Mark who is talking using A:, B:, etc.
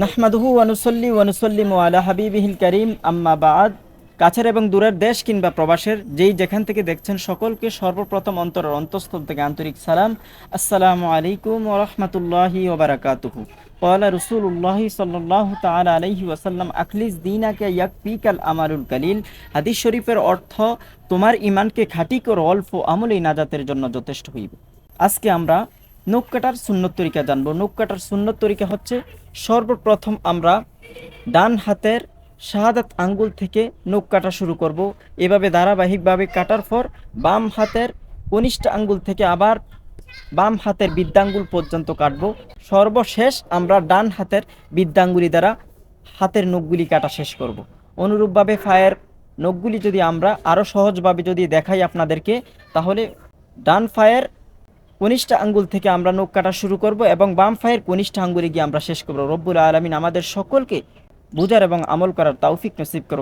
A: নাহমাদুহু ওয়ানুসল্লি ওয়ানুসল্লিম আলা হাবিবিহিল করিম, আম্মা বাদ। কাছের এবং দূরের দেশ কিংবা প্রবাসের, যেই যেখান থেকে দেখছেন সকলকে সর্বপ্রথম অন্তরের অন্তঃস্থল থেকে আন্তরিক সালাম। আসসালামু আলাইকুম ওরহমতুল্লাহি ওবরাকাতুহু কলা রসুল্লাহ সাল্লাহ তাল আলহি ওয়াসাল্লাম, আখলিস দিনাকে ইয়াক পিকাল আমারুল কালিল। হাদিস শরীফের অর্থ, তোমার ইমানকে খাটি করো, অল্প আমলেই নাজাতের জন্য যথেষ্ট হইবে। আজকে আমরা নখ কাটার সুন্নত তরিকা জানব। নখ কাটার সুন্নত তরিকা হচ্ছে, সর্বপ্রথম আমরা ডান হাতের শাহাদাত আঙ্গুল থেকে নখ কাটা শুরু করব। এভাবে ধারাবাহিকভাবে কাটার পর বাম হাতের কনিষ্ঠ আঙ্গুল থেকে আবার বাম হাতের বৃদ্ধাঙ্গুল পর্যন্ত কাটবো। সর্বশেষ আমরা ডান হাতের বৃদ্ধাঙ্গুলি দ্বারা হাতের নখগুলি কাটা শেষ করব। অনুরূপভাবে ফায়ের নখগুলি যদি আমরা আরও সহজভাবে যদি দেখাই আপনাদেরকে, তাহলে ডান ফায়ের কনিষ্ঠ আঙ্গুল থেকে আমরা নখ কাটা শুরু করব এবং বাম ফায়ের কনিষ্ঠ আঙ্গুলে গিয়ে আমরা শেষ করব। রব্বুল আলমিন আমাদের সকলকে বুঝার এবং আমল করার তৌফিক নসিব করুক।